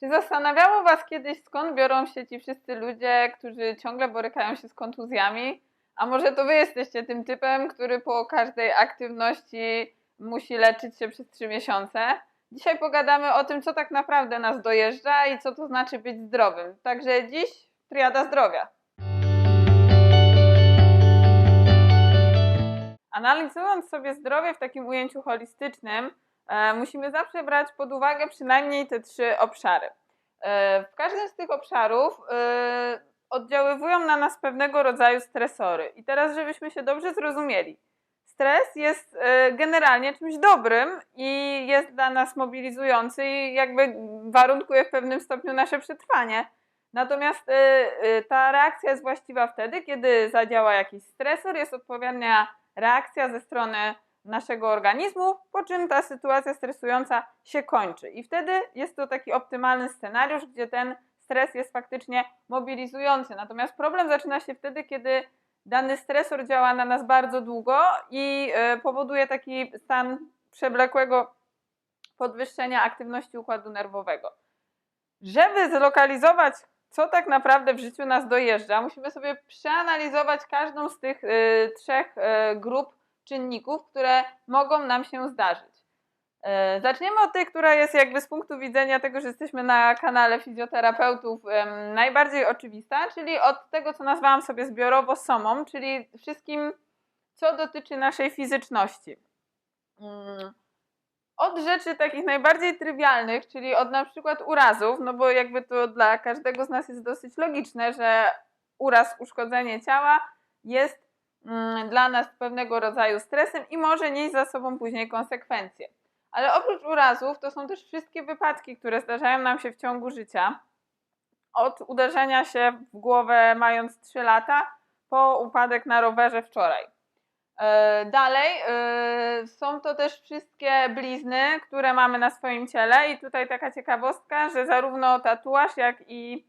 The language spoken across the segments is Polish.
Czy zastanawiało Was kiedyś, skąd biorą się ci wszyscy ludzie, którzy ciągle borykają się z kontuzjami? A może to Wy jesteście tym typem, który po każdej aktywności musi leczyć się przez trzy miesiące? Dzisiaj pogadamy o tym, co tak naprawdę nas dojeżdża i co to znaczy być zdrowym. Także dziś triada zdrowia. Analizując sobie zdrowie w takim ujęciu holistycznym, musimy zawsze brać pod uwagę przynajmniej te trzy obszary. E, w każdym z tych obszarów e, oddziaływują na nas pewnego rodzaju stresory. I teraz, żebyśmy się dobrze zrozumieli. Stres jest e, generalnie czymś dobrym i jest dla nas mobilizujący i jakby warunkuje w pewnym stopniu nasze przetrwanie. Natomiast e, e, ta reakcja jest właściwa wtedy, kiedy zadziała jakiś stresor, jest odpowiednia reakcja ze strony naszego organizmu, po czym ta sytuacja stresująca się kończy. I wtedy jest to taki optymalny scenariusz, gdzie ten stres jest faktycznie mobilizujący. Natomiast problem zaczyna się wtedy, kiedy dany stresor działa na nas bardzo długo i e, powoduje taki stan przewlekłego podwyższenia aktywności układu nerwowego. Żeby zlokalizować, co tak naprawdę w życiu nas dojeżdża, musimy sobie przeanalizować każdą z tych y, trzech y, grup czynników, które mogą nam się zdarzyć. Y, zaczniemy od tej, która jest jakby z punktu widzenia tego, że jesteśmy na kanale fizjoterapeutów najbardziej oczywista, czyli od tego, co nazwałam sobie zbiorowo somą, czyli wszystkim, co dotyczy naszej fizyczności. Mm od rzeczy takich najbardziej trywialnych, czyli od na przykład urazów, no bo jakby to dla każdego z nas jest dosyć logiczne, że uraz, uszkodzenie ciała jest dla nas pewnego rodzaju stresem i może nieść za sobą później konsekwencje. Ale oprócz urazów to są też wszystkie wypadki, które zdarzają nam się w ciągu życia. Od uderzenia się w głowę mając 3 lata po upadek na rowerze wczoraj. E, Dalej e, są to też wszystkie blizny, które mamy na swoim ciele i tutaj taka ciekawostka, że zarówno tatuaż, jak i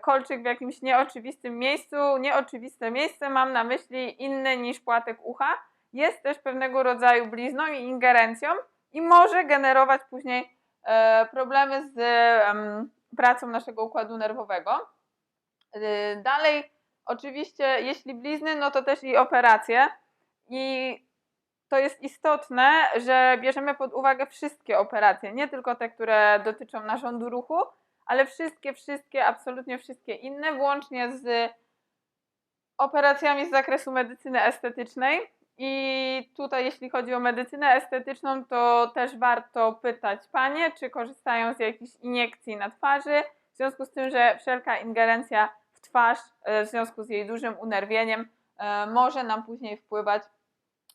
kolczyk w jakimś nieoczywistym miejscu, nieoczywiste miejsce mam na myśli inne niż płatek ucha, jest też pewnego rodzaju blizną i ingerencją i może generować później e, problemy z pracą naszego układu nerwowego. E, Dalej, oczywiście, jeśli blizny, no to też i operacje. I to jest istotne, że bierzemy pod uwagę wszystkie operacje, nie tylko te, które dotyczą narządu ruchu, ale wszystkie, wszystkie, absolutnie wszystkie inne, włącznie z operacjami z zakresu medycyny estetycznej. I tutaj, jeśli chodzi o medycynę estetyczną, to też warto pytać panie, czy korzystają z jakichś iniekcji na twarzy, w związku z tym, że wszelka ingerencja w twarz, e, w związku z jej dużym unerwieniem, e, może nam później wpływać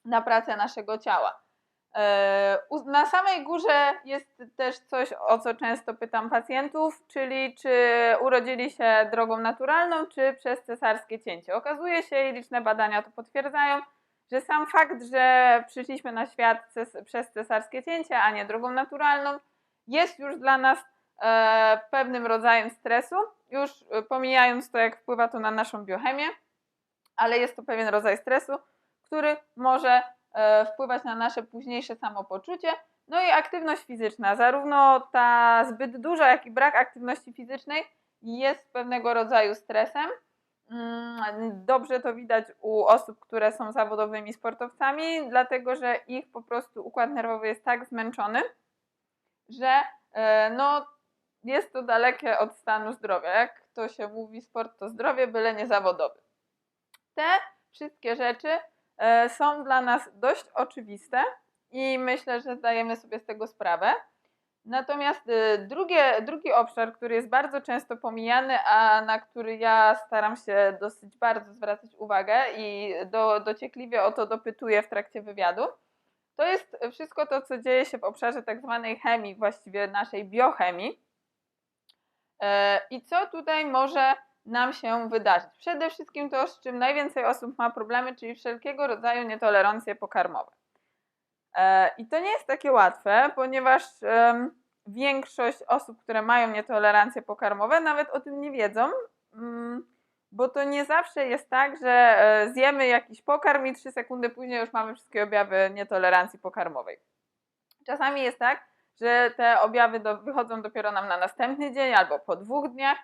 na pracę naszego ciała. E, Na samej górze jest też coś, o co często pytam pacjentów, czyli czy urodzili się drogą naturalną, czy przez cesarskie cięcie. Okazuje się, i liczne badania to potwierdzają, że sam fakt, że przyszliśmy na świat ces- przez cesarskie cięcie, a nie drogą naturalną, jest już dla nas e, pewnym rodzajem stresu, już e, pomijając to, jak wpływa to na naszą biochemię, ale jest to pewien rodzaj stresu, który może wpływać na nasze późniejsze samopoczucie. No i aktywność fizyczna, zarówno ta zbyt duża, jak i brak aktywności fizycznej jest pewnego rodzaju stresem. Mm, Dobrze to widać u osób, które są zawodowymi sportowcami, dlatego że ich po prostu układ nerwowy jest tak zmęczony, że e, no, jest to dalekie od stanu zdrowia. Jak to się mówi, sport to zdrowie, byle nie zawodowy. Te wszystkie rzeczy e, są dla nas dość oczywiste i myślę, że zdajemy sobie z tego sprawę. Natomiast y, drugie, drugi obszar, który jest bardzo często pomijany, a na który ja staram się dosyć bardzo zwracać uwagę i do, dociekliwie o to dopytuję w trakcie wywiadu, to jest wszystko to, co dzieje się w obszarze tak zwanej chemii, właściwie naszej biochemii. E, I co tutaj może nam się wydarzyć? Przede wszystkim to, z czym najwięcej osób ma problemy, czyli wszelkiego rodzaju nietolerancje pokarmowe. E, I to nie jest takie łatwe, ponieważ większość osób, które mają nietolerancje pokarmowe, nawet o tym nie wiedzą, mm, bo to nie zawsze jest tak, że e, zjemy jakiś pokarm i 3 sekundy później już mamy wszystkie objawy nietolerancji pokarmowej. Czasami jest tak, że te objawy do, wychodzą dopiero nam na następny dzień albo po dwóch dniach.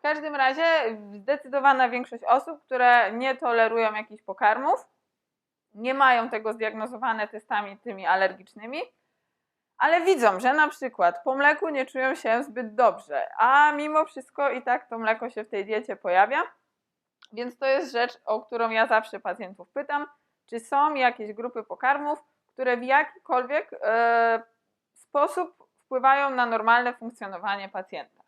W każdym razie zdecydowana większość osób, które nie tolerują jakichś pokarmów, nie mają tego zdiagnozowane testami tymi alergicznymi, ale widzą, że na przykład po mleku nie czują się zbyt dobrze, a mimo wszystko i tak to mleko się w tej diecie pojawia. Więc to jest rzecz, o którą ja zawsze pacjentów pytam, czy są jakieś grupy pokarmów, które w jakikolwiek e, sposób wpływają na normalne funkcjonowanie pacjenta.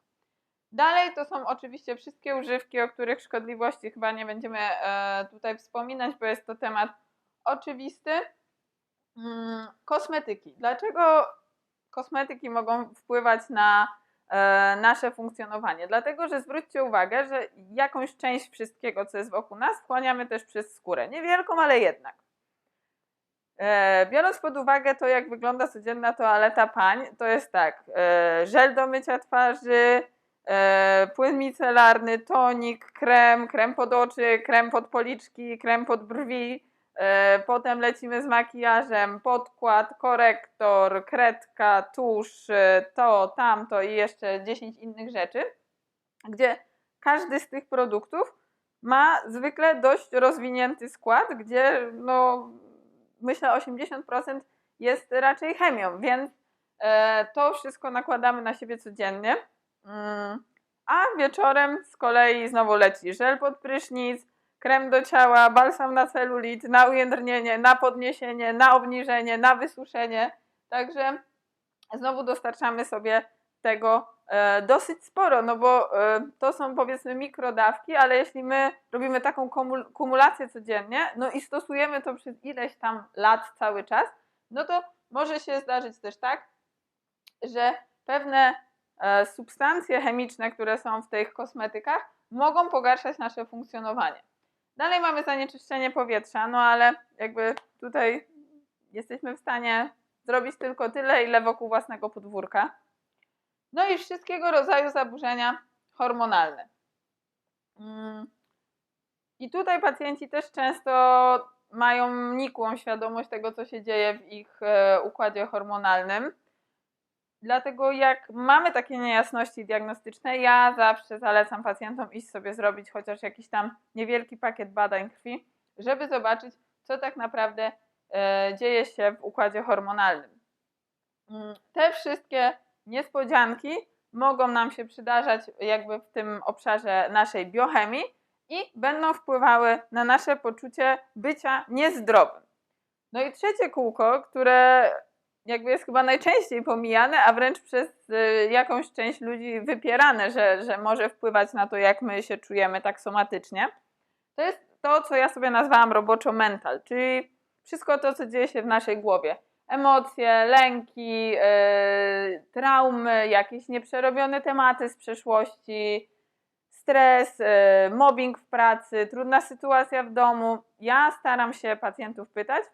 Dalej to są oczywiście wszystkie używki, o których szkodliwości chyba nie będziemy e, tutaj wspominać, bo jest to temat oczywisty. Mm, kosmetyki. Dlaczego kosmetyki mogą wpływać na e, nasze funkcjonowanie? Dlatego, że zwróćcie uwagę, że jakąś część wszystkiego, co jest wokół nas, wchłaniamy też przez skórę. Niewielką, ale jednak. E, biorąc pod uwagę to, jak wygląda codzienna toaleta pań, to jest tak, żel do mycia twarzy, płyn micelarny, tonik, krem, krem pod oczy, krem pod policzki, krem pod brwi, e, potem lecimy z makijażem, podkład, korektor, kredka, tusz, e, to, tamto i jeszcze 10 innych rzeczy, gdzie każdy z tych produktów ma zwykle dość rozwinięty skład, gdzie no, myślę 80% jest raczej chemią, więc e, to wszystko nakładamy na siebie codziennie. Mm, a wieczorem z kolei znowu leci żel pod prysznic, krem do ciała, balsam na celulit, na ujędrnienie, na podniesienie, na obniżenie, na wysuszenie. Także znowu dostarczamy sobie tego e, dosyć sporo, no bo e, to są powiedzmy mikrodawki, ale jeśli my robimy taką kumul- kumulację codziennie, no i stosujemy to przez ileś tam lat cały czas, no to może się zdarzyć też tak, że pewne substancje chemiczne, które są w tych kosmetykach, mogą pogarszać nasze funkcjonowanie. Dalej mamy zanieczyszczenie powietrza, no ale jakby tutaj jesteśmy w stanie zrobić tylko tyle, ile wokół własnego podwórka. No i wszystkiego rodzaju zaburzenia hormonalne. Mm. I tutaj pacjenci też często mają nikłą świadomość tego, co się dzieje w ich e, układzie hormonalnym. Dlatego jak mamy takie niejasności diagnostyczne, ja zawsze zalecam pacjentom iść sobie zrobić chociaż jakiś tam niewielki pakiet badań krwi, żeby zobaczyć, co tak naprawdę e, dzieje się w układzie hormonalnym. Mm, Te wszystkie niespodzianki mogą nam się przydarzać jakby w tym obszarze naszej biochemii i będą wpływały na nasze poczucie bycia niezdrowym. No i trzecie kółko, które jakby jest chyba najczęściej pomijane, a wręcz przez y, jakąś część ludzi wypierane, że, że może wpływać na to, jak my się czujemy tak somatycznie, to jest to, co ja sobie nazwałam roboczo mental, czyli wszystko to, co dzieje się w naszej głowie. Emocje, lęki, yy, traumy, jakieś nieprzerobione tematy z przeszłości, stres, yy, mobbing w pracy, trudna sytuacja w domu. Ja staram się pacjentów pytać,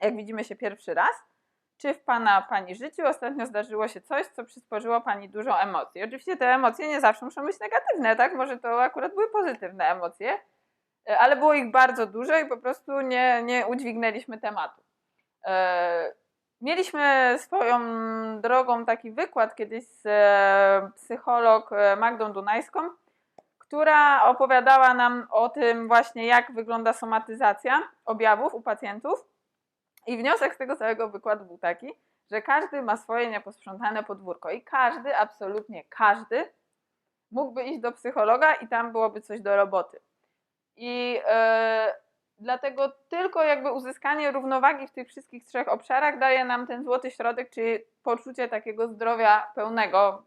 jak widzimy się pierwszy raz, czy w Pana, Pani życiu ostatnio zdarzyło się coś, co przysporzyło Pani dużo emocji. Oczywiście te emocje nie zawsze muszą być negatywne, tak? Może to akurat były pozytywne emocje, e, ale było ich bardzo dużo i po prostu nie, nie udźwignęliśmy tematu. E, Mieliśmy swoją drogą taki wykład kiedyś z e, psycholog Magdą Dunajską, która opowiadała nam o tym właśnie, jak wygląda somatyzacja objawów u pacjentów. I wniosek z tego całego wykładu był taki, że każdy ma swoje nieposprzątane podwórko i każdy, absolutnie każdy, mógłby iść do psychologa i tam byłoby coś do roboty. I e, dlatego tylko jakby uzyskanie równowagi w tych wszystkich trzech obszarach daje nam ten złoty środek, czyli poczucie takiego zdrowia pełnego,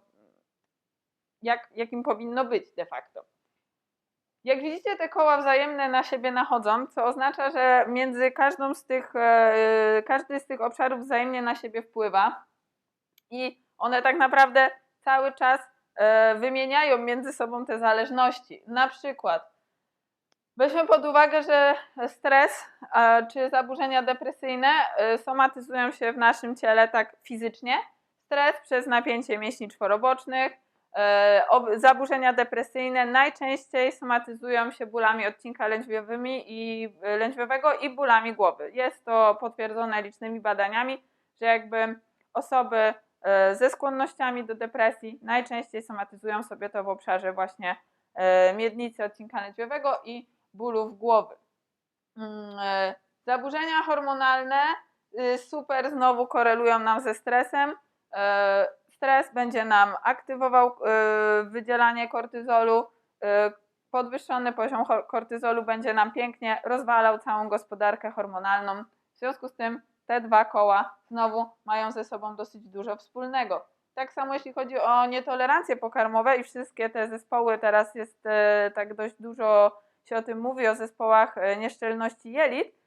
jak, jakim powinno być de facto. Jak widzicie, te koła wzajemne na siebie nachodzą, co oznacza, że między każdą z tych, e, każdy z tych obszarów wzajemnie na siebie wpływa i one tak naprawdę cały czas e, wymieniają między sobą te zależności. Na przykład weźmy pod uwagę, że stres e, czy zaburzenia depresyjne e, somatyzują się w naszym ciele tak fizycznie. Stres przez napięcie mięśni czworobocznych, E, ob- Zaburzenia depresyjne najczęściej somatyzują się bólami odcinka lędźwiowymi i e, lędźwiowego i bólami głowy. Jest to potwierdzone licznymi badaniami, że jakby osoby e, ze skłonnościami do depresji najczęściej somatyzują sobie to w obszarze właśnie e, miednicy odcinka lędźwiowego i bólów głowy. Mm, e, Zaburzenia hormonalne y, super znowu korelują nam ze stresem. Stres będzie nam aktywował e, wydzielanie kortyzolu. e, Podwyższony poziom kortyzolu będzie nam pięknie rozwalał całą gospodarkę hormonalną. W związku z tym te dwa koła znowu mają ze sobą dosyć dużo wspólnego. Tak samo jeśli chodzi o nietolerancje pokarmowe i wszystkie te zespoły, teraz jest e, tak dość dużo się o tym mówi, o zespołach nieszczelności jelit.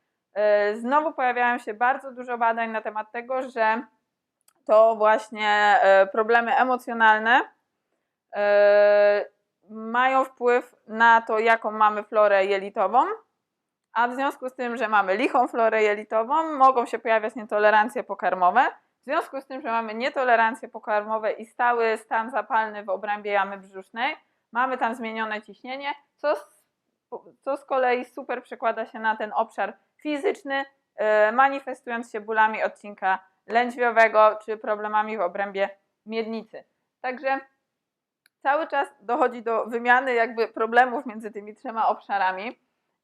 Znowu pojawiają się bardzo dużo badań na temat tego, że to właśnie e, problemy emocjonalne e, mają wpływ na to, jaką mamy florę jelitową, a w związku z tym, że mamy lichą florę jelitową, mogą się pojawiać nietolerancje pokarmowe. W związku z tym, że mamy nietolerancje pokarmowe i stały stan zapalny w obrębie jamy brzusznej, mamy tam zmienione ciśnienie, co z, co z kolei super przekłada się na ten obszar fizyczny, e, manifestując się bólami odcinka lędźwiowego czy problemami w obrębie miednicy. Także cały czas dochodzi do wymiany jakby problemów między tymi trzema obszarami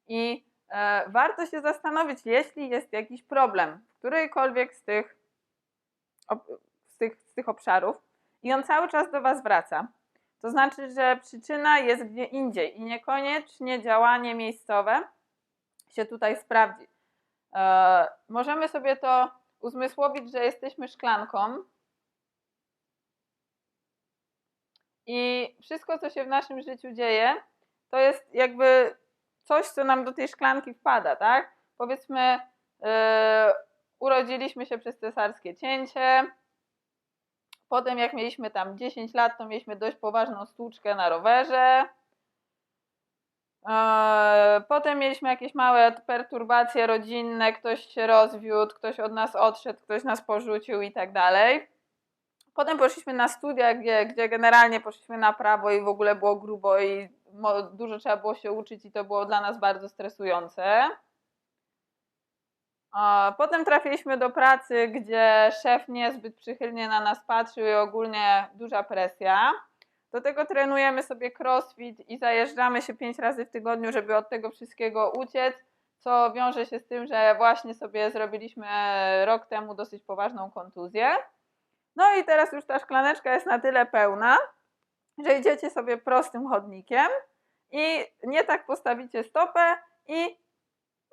i e, warto się zastanowić, jeśli jest jakiś problem w którejkolwiek z tych, z, tych, z tych obszarów i on cały czas do Was wraca, to znaczy, że przyczyna jest gdzie indziej i niekoniecznie działanie miejscowe się tutaj sprawdzi. E, możemy sobie to uzmysłowić, że jesteśmy szklanką. I wszystko, co się w naszym życiu dzieje, to jest jakby coś, co nam do tej szklanki wpada, tak? Powiedzmy, yy, urodziliśmy się przez cesarskie cięcie, potem jak mieliśmy tam 10 lat, to mieliśmy dość poważną stłuczkę na rowerze, Potem mieliśmy jakieś małe perturbacje rodzinne, ktoś się rozwiódł, ktoś od nas odszedł, ktoś nas porzucił i tak dalej. Potem poszliśmy na studia, gdzie, gdzie generalnie poszliśmy na prawo i w ogóle było grubo i dużo trzeba było się uczyć i to było dla nas bardzo stresujące. Potem trafiliśmy do pracy, gdzie szef niezbyt przychylnie na nas patrzył i ogólnie duża presja. Do tego trenujemy sobie crossfit i zajeżdżamy się pięć razy w tygodniu, żeby od tego wszystkiego uciec, co wiąże się z tym, że właśnie sobie zrobiliśmy rok temu dosyć poważną kontuzję. No i teraz już ta szklaneczka jest na tyle pełna, że idziecie sobie prostym chodnikiem i nie tak postawicie stopę i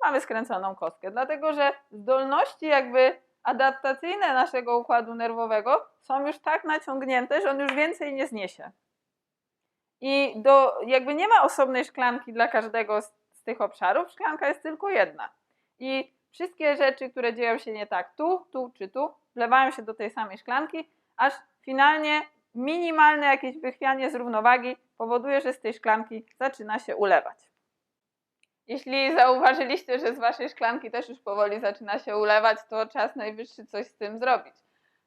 mamy skręconą kostkę, dlatego że zdolności jakby adaptacyjne naszego układu nerwowego są już tak naciągnięte, że on już więcej nie zniesie. I do, jakby nie ma osobnej szklanki dla każdego z, z tych obszarów, szklanka jest tylko jedna. I wszystkie rzeczy, które dzieją się nie tak tu, tu czy tu, wlewają się do tej samej szklanki, aż finalnie minimalne jakieś wychwianie z równowagi powoduje, że z tej szklanki zaczyna się ulewać. Jeśli zauważyliście, że z waszej szklanki też już powoli zaczyna się ulewać, to czas najwyższy coś z tym zrobić.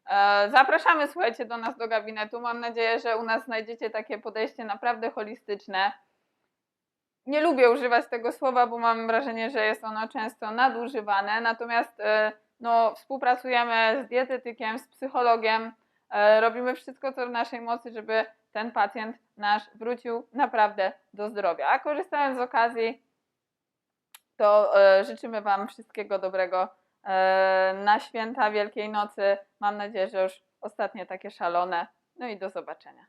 E, Zapraszamy, słuchajcie, do nas do gabinetu. Mam nadzieję, że u nas znajdziecie takie podejście naprawdę holistyczne. Nie lubię używać tego słowa, bo mam wrażenie, że jest ono często nadużywane. Natomiast e, no, współpracujemy z dietetykiem, z psychologiem, e, robimy wszystko, co w naszej mocy, żeby ten pacjent nasz wrócił naprawdę do zdrowia. A korzystając z okazji, to życzymy Wam wszystkiego dobrego na święta Wielkiej Nocy. Mam nadzieję, że już ostatnie takie szalone. No i do zobaczenia.